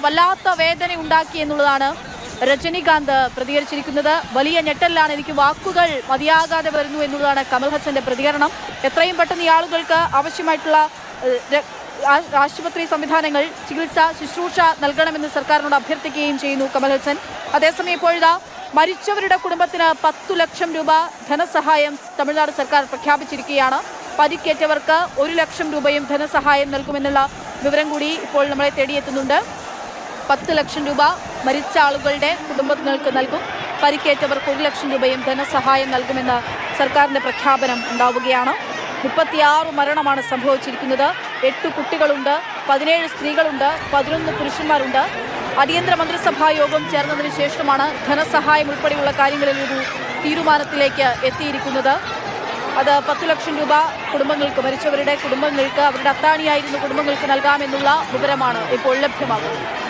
വല്ലാത്ത വേദന ഉണ്ടാക്കി എന്നുള്ളതാണ് രജനികാന്ത് പ്രതികരിച്ചിരിക്കുന്നത്. വലിയ ഞെട്ടലിലാണ് എനിക്ക് വാക്കുകൾ മതിയാകാതെ വരുന്നു എന്നുള്ളതാണ് കമൽ ഹസന്റെ പ്രതികരണം. എത്രയും പെട്ടെന്ന് ആളുകൾക്ക് ആവശ്യമായിട്ടുള്ള ആശുപത്രി സംവിധാനങ്ങൾ ചികിത്സ ശുശ്രൂഷ നൽകണമെന്ന് സർക്കാരിനോട് അഭ്യർത്ഥിക്കുകയും ചെയ്യുന്നു കമൽ ഹസൻ. അതേസമയം ഇപ്പോഴിതാ മരിച്ചവരുടെ കുടുംബത്തിന് പത്തു ലക്ഷം രൂപ ധനസഹായം തമിഴ്നാട് സർക്കാർ പ്രഖ്യാപിച്ചിരിക്കുകയാണ്. പരിക്കേറ്റവർക്ക് ഒരു ലക്ഷം രൂപയും ധനസഹായം നൽകുമെന്നുള്ള വിവരം കൂടി ഇപ്പോൾ നമ്മളെ തേടിയെത്തുന്നുണ്ട്. പത്ത് ലക്ഷം രൂപ മരിച്ച ആളുകളുടെ കുടുംബങ്ങൾക്ക് നൽകും. പരിക്കേറ്റവർക്ക് ഒരു ലക്ഷം രൂപയും ധനസഹായം നൽകുമെന്ന് സർക്കാരിന്റെ പ്രഖ്യാപനം ഉണ്ടാവുകയാണ്. മുപ്പത്തിയാറ് മരണമാണ് സംഭവിച്ചിരിക്കുന്നത്. എട്ട് കുട്ടികളുണ്ട് പതിനേഴ് സ്ത്രീകളുണ്ട് പതിനൊന്ന് പുരുഷന്മാരുണ്ട്. അടിയന്തര മന്ത്രിസഭാ യോഗം ചേർന്നതിന് ശേഷമാണ് ധനസഹായം ഉൾപ്പെടെയുള്ള കാര്യങ്ങളിൽ ഒരു തീരുമാനത്തിലേക്ക് എത്തിയിരിക്കുന്നത്. അത് പത്തു ലക്ഷം രൂപ കുടുംബങ്ങൾക്ക് മരിച്ചവരുടെ കുടുംബങ്ങൾക്ക് അവരുടെ അത്താണിയായിരുന്ന കുടുംബങ്ങൾക്ക് നൽകാമെന്നുള്ള വിവരമാണ് ഇപ്പോൾ ലഭ്യമാകുന്നത്.